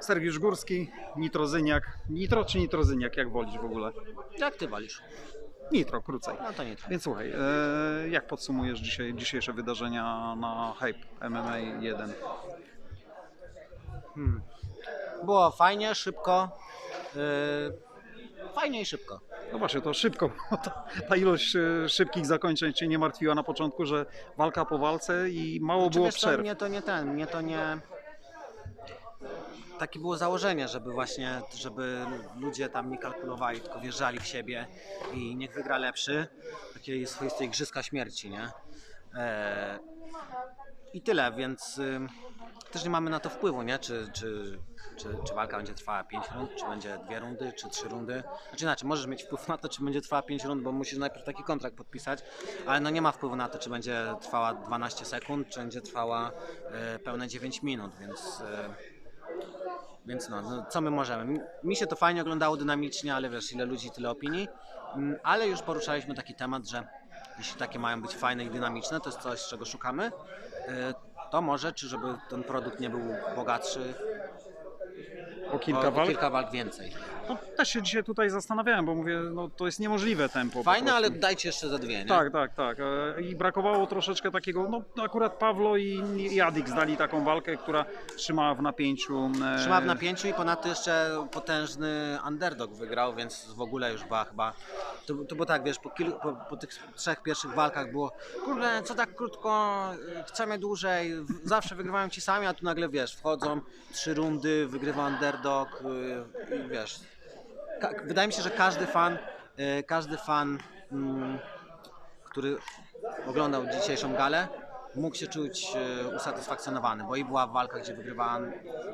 Sergiusz Górski, Nitrozyniak. Nitro czy Nitrozyniak, jak wolisz w ogóle? Jak ty walisz? Nitro, krócej. No to nie trwa. Więc słuchaj, e, jak podsumujesz dzisiaj, dzisiejsze wydarzenia na Hype MMA 1? Było fajnie, szybko. Yy, fajnie i szybko. No właśnie, to szybko, ta, ta ilość e, szybkich zakończeń Cię nie martwiła na początku, że walka po walce i mało Znaczy, było wiesz przerw. Mnie to nie ten, mnie to nie... Takie było założenie, żeby właśnie, żeby ludzie tam nie kalkulowali, tylko wjeżdżali w siebie i niech wygra lepszy. Takiej swoiste igrzyska śmierci, nie? Eee, I tyle, więc ym, też nie mamy na to wpływu, nie? Czy, czy, czy, czy walka będzie trwała 5 rund, czy będzie dwie rundy, czy trzy rundy. Znaczy inaczej, możesz mieć wpływ na to, czy będzie trwała 5 rund, bo musisz najpierw taki kontrakt podpisać, ale no nie ma wpływu na to, czy będzie trwała 12 sekund, czy będzie trwała e, pełne 9 minut, więc... E, więc no, no, co my możemy? Mi- się to fajnie oglądało dynamicznie, ale wiesz, ile ludzi, tyle opinii. Mm, Ale już poruszaliśmy taki temat, że jeśli takie mają być fajne i dynamiczne, to jest coś, czego szukamy, e, to może, czy żeby ten produkt nie był bogatszy, O kilka o, o walk? kilka walk więcej. No, też się dzisiaj tutaj zastanawiałem, bo mówię, no to jest niemożliwe tempo. po Fajne, ale dajcie jeszcze ze dwie, nie? Tak, tak, tak. E, I brakowało troszeczkę takiego, no akurat Pawlo i i Jadik zdali taką walkę, która trzymała w napięciu. e, Trzyma w napięciu i ponadto jeszcze potężny underdog wygrał, więc w ogóle już była chyba. To, to było tak, wiesz, po, kil, po, po tych trzech pierwszych walkach było, kurde, co tak krótko, y, chcemy dłużej, zawsze wygrywają ci sami, a tu nagle wiesz, wchodzą trzy rundy, wygrywa underdog i wiesz. Ka- wydaje mi się, że każdy fan, y, każdy fan, mm, który oglądał dzisiejszą galę, mógł się czuć e, usatysfakcjonowany, bo i była walka, gdzie wygrywała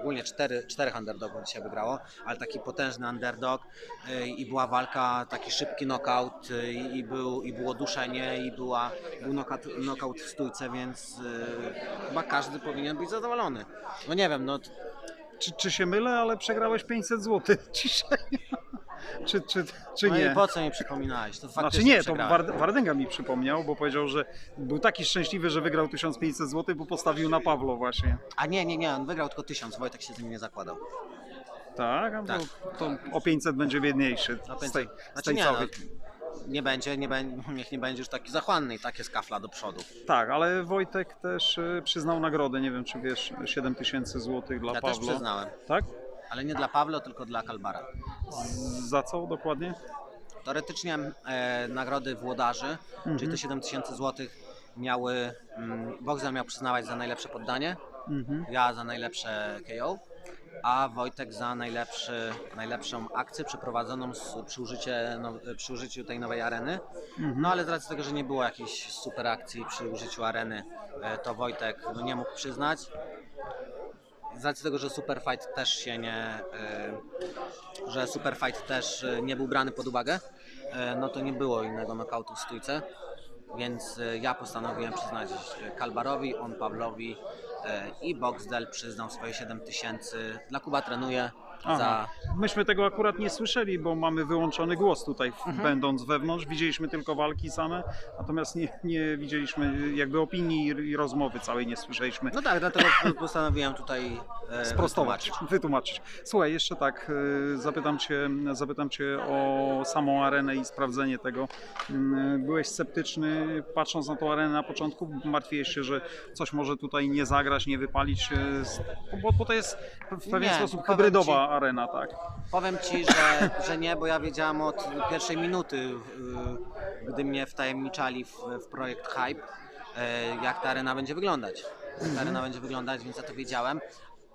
ogólnie cztery, czterech underdogów dzisiaj wygrało, ale taki potężny underdog e, i była walka, taki szybki knockout i, był, i było duszenie i była, był knockout, knockout w stójce, więc chyba każdy powinien być zadowolony. No nie wiem, no Czy, czy się mylę, ale przegrałeś 500 zł dzisiaj. Czy, czy, czy no nie? i po co mi przypominałeś? To Znaczy nie, to przegrałem. Ward- Wardęga mi przypomniał, bo powiedział, że był taki szczęśliwy, że wygrał 1500 zł, bo postawił na Pawlo właśnie. A nie, nie, nie, on wygrał tylko tysiąc, Wojtek się z nim nie zakładał. Tak, a Tak. To, o 500 będzie biedniejszy z tej, z Znaczy tej nie, no, całej. nie będzie, nie będzie, niech nie będzie już taki zachłanny i takie skafla do przodu. Tak, ale Wojtek też y, przyznał nagrodę, nie wiem czy wiesz, 7000 zł dla Ja Pawła. też przyznałem, Tak? Ale nie dla Pawła, tylko dla Kalbara. Za co dokładnie? Teoretycznie e, nagrody włodarzy, czyli to 7000 zł miały, mm, Bogdan miał przyznawać za najlepsze poddanie, Mhm. ja za najlepsze KO, a Wojtek za najlepszy, najlepszą akcję przeprowadzoną z, przy, użycie, no, przy użyciu tej nowej areny. No ale z racji tego, że nie było jakiejś super akcji przy użyciu areny, e, to Wojtek no, nie mógł przyznać. Z racji tego, że Super Fight też się nie, e, że Super Fight też e, nie był brany pod uwagę, e, no to nie było innego knockoutu w stójce. Więc ja postanowiłem przyznać Kalbarowi, on Pawlowi i Boxdel przyznał swoje 7000. Dla Kuba trenuje za Myśmy tego akurat nie słyszeli, bo mamy wyłączony głos tutaj, Mhm. będąc wewnątrz. Widzieliśmy tylko walki same, natomiast nie, nie widzieliśmy jakby opinii i- rozmowy całej nie słyszeliśmy. No tak, dlatego postanowiłem tutaj e, Sprostować, wytłumaczyć. wytłumaczyć. Słuchaj, jeszcze tak, y, zapytam cię, zapytam cię o samą arenę i sprawdzenie tego. Mm, Byłeś sceptyczny, patrząc na tą arenę na początku, martwiłeś się, że coś może tutaj nie zagrać, nie wypalić, bo, bo to jest w pewien Nie, sposób hybrydowa arena, tak? Powiem Ci, że, że nie, bo ja wiedziałam od pierwszej minuty, y, gdy mnie wtajemniczali w, w projekt Hype, y, jak ta arena będzie wyglądać. Jak ta arena będzie wyglądać, więc ja to wiedziałem.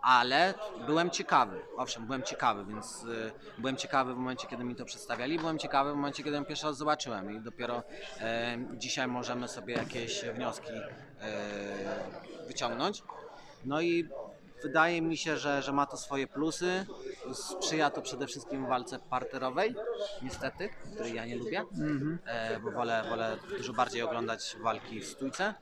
Ale byłem ciekawy, owszem, byłem ciekawy, więc y, byłem ciekawy w momencie, kiedy mi to przedstawiali, byłem ciekawy w momencie, kiedy ją pierwszy raz zobaczyłem i dopiero e, dzisiaj możemy sobie jakieś wnioski e, wyciągnąć. No i wydaje mi się, że, że ma to swoje plusy. Sprzyja to przede wszystkim walce parterowej, niestety, której ja nie lubię, e, bo wolę, wolę dużo bardziej oglądać walki w stójce.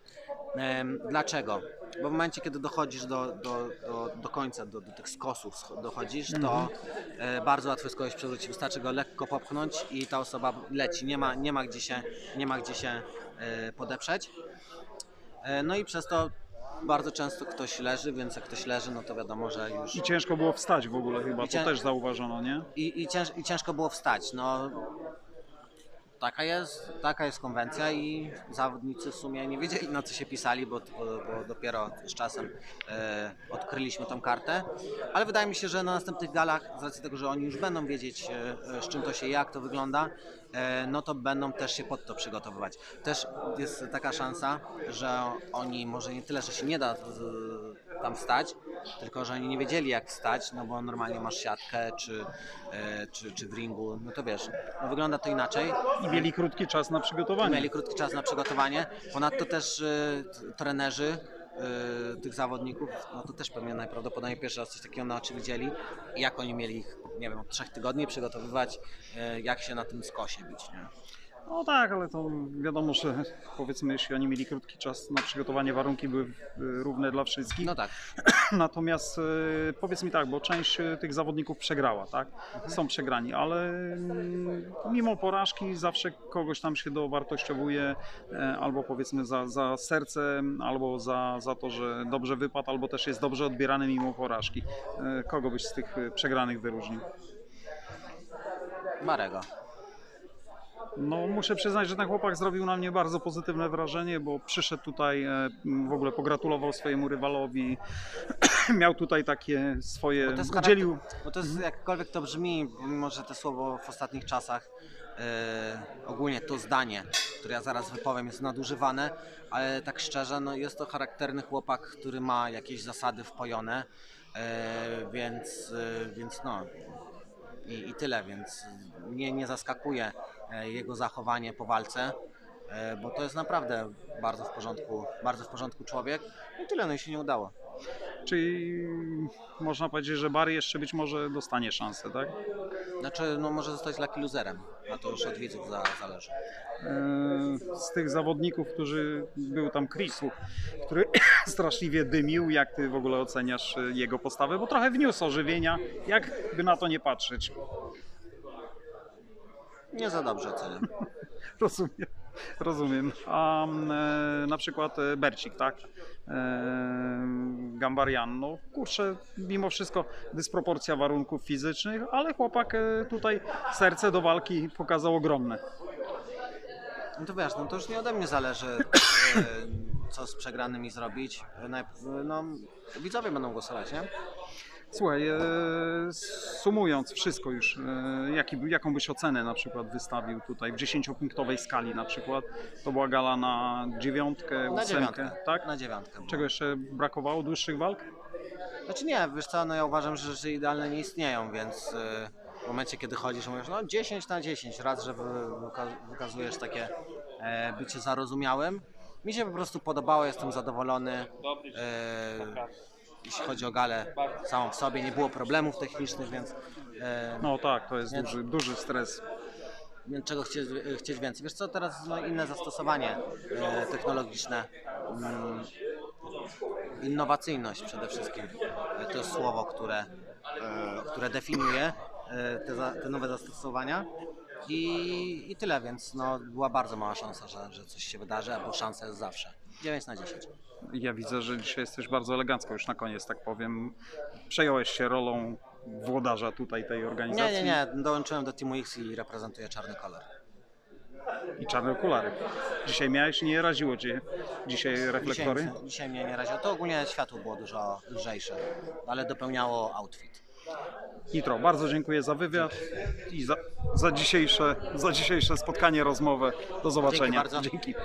Dlaczego? Bo w momencie, kiedy dochodzisz do, do, do, do końca, do, do tych skosów dochodzisz, to e, bardzo łatwo jest kogoś przewrócić. Wystarczy go lekko popchnąć i ta osoba leci. Nie ma, nie ma gdzie się, nie ma gdzie się e, podeprzeć. No i przez to bardzo często ktoś leży, więc jak ktoś leży, no to wiadomo, że już I ciężko było wstać w ogóle chyba, I to cię- też zauważono, nie? i, i, cięż, i ciężko było wstać. No, taka, jest, taka jest konwencja i zawodnicy w sumie nie wiedzieli na co się pisali, bo, bo, dopiero z czasem e, odkryliśmy tą kartę. Ale wydaje mi się, że na następnych galach, z racji tego, że oni już będą wiedzieć e, z czym to się jak to wygląda, e, no to będą też się pod to przygotowywać. Też jest taka szansa, że oni może nie tyle, że się nie da z, tam wstać, tylko że oni nie wiedzieli jak wstać, no bo normalnie masz siatkę czy, e, czy, czy w ringu, no to wiesz, no wygląda to inaczej. I mieli krótki czas na przygotowanie. Mieli krótki czas na przygotowanie. Ponadto też e, trenerzy e, tych zawodników, no to też pewnie najprawdopodobniej pierwszy raz coś takiego na oczy widzieli. Jak oni mieli ich, nie wiem, od trzech tygodni przygotowywać, e, jak się na tym skosie bić, nie? No tak, ale to wiadomo, że powiedzmy, jeśli oni mieli krótki czas na przygotowanie, warunki były y, równe dla wszystkich. No tak. Natomiast y, powiedz mi tak, bo część y, tych zawodników przegrała, tak? Są przegrani, ale mm, mimo porażki zawsze kogoś tam się dowartościowuje, e, albo powiedzmy za, za serce, albo za, za to, że dobrze wypadł, albo też jest dobrze odbierany mimo porażki. E, Kogo byś z tych przegranych wyróżnił? Marego. No, muszę przyznać, że ten chłopak zrobił na mnie bardzo pozytywne wrażenie, bo przyszedł tutaj, e, w ogóle pogratulował swojemu rywalowi, miał tutaj takie swoje, Bo to udzielił, Bo to jest, jakkolwiek to brzmi, mimo że to słowo w ostatnich czasach, e, ogólnie to zdanie, które ja zaraz wypowiem, jest nadużywane, ale tak szczerze, no jest to charakterny chłopak, który ma jakieś zasady wpojone, e, więc, e, więc no. I, I tyle, więc mnie nie zaskakuje jego zachowanie po walce, e, bo to jest naprawdę bardzo w porządku, bardzo w porządku człowiek. I tyle, no i się nie udało. czyli można powiedzieć, że Barry jeszcze być może dostanie szansę, tak? Znaczy, no może zostać lucky loserem, a to już od widzów za, zależy. E, Z tych zawodników, którzy był tam Chrisu, który straszliwie dymił, jak ty w ogóle oceniasz e, jego postawę, bo trochę wniósł ożywienia, jakby na to nie patrzeć. Nie za dobrze oceniam. Rozumiem, rozumiem. A mm, e, na przykład e, Bercik, tak? E, Gambarian, no kurczę, mimo wszystko dysproporcja warunków fizycznych, ale chłopak e, tutaj serce do walki pokazał ogromne. No to wiesz, no to już nie ode mnie zależy, e, co z przegranymi zrobić. No, widzowie będą głosować, nie? Słuchaj, e, sumując wszystko już, e, jaki, jaką byś ocenę na przykład wystawił tutaj w 10-punktowej skali na przykład? To była gala na dziewiątkę, Na ósemkę, dziewiątkę. tak? Na dziewiątkę. było. Czego jeszcze brakowało? Dłuższych walk? Znaczy nie, wiesz co, no ja uważam, że rzeczy idealne nie istnieją, więc e, w momencie, kiedy chodzisz, mówisz, no 10 na 10, raz, że wy, wyka- wykazujesz takie e, bycie zarozumiałym. Mi się po prostu podobało, jestem zadowolony. E, jeśli chodzi o galę samą w sobie, nie było problemów technicznych, więc e, No tak, to jest duży, duży stres. Więc czego chcieć, chcieć więcej? Wiesz co, teraz no, inne zastosowanie e, technologiczne, mm, innowacyjność przede wszystkim. E, to jest słowo, które, e, które definiuje e, te, za, te nowe zastosowania. I, I tyle, więc no, była bardzo mała szansa, że, że coś się wydarzy, bo szansa jest zawsze. 9 na 10. Ja widzę, że dzisiaj jesteś bardzo elegancko już na koniec, tak powiem. Przejąłeś się rolą włodarza tutaj tej Nie, organizacji nie, nie, dołączyłem do Teamu X i reprezentuję czarny kolor. i czarne okulary. Dzisiaj miałeś, nie raziło cię dzisiaj Dzisiaj, reflektory? dzisiaj mnie nie raziło. To ogólnie światło było dużo lżejsze, ale dopełniało outfit. Nitro, bardzo dziękuję za wywiad i za, za, dzisiejsze, za dzisiejsze spotkanie, rozmowę. Do zobaczenia. bardzo. Dzięki.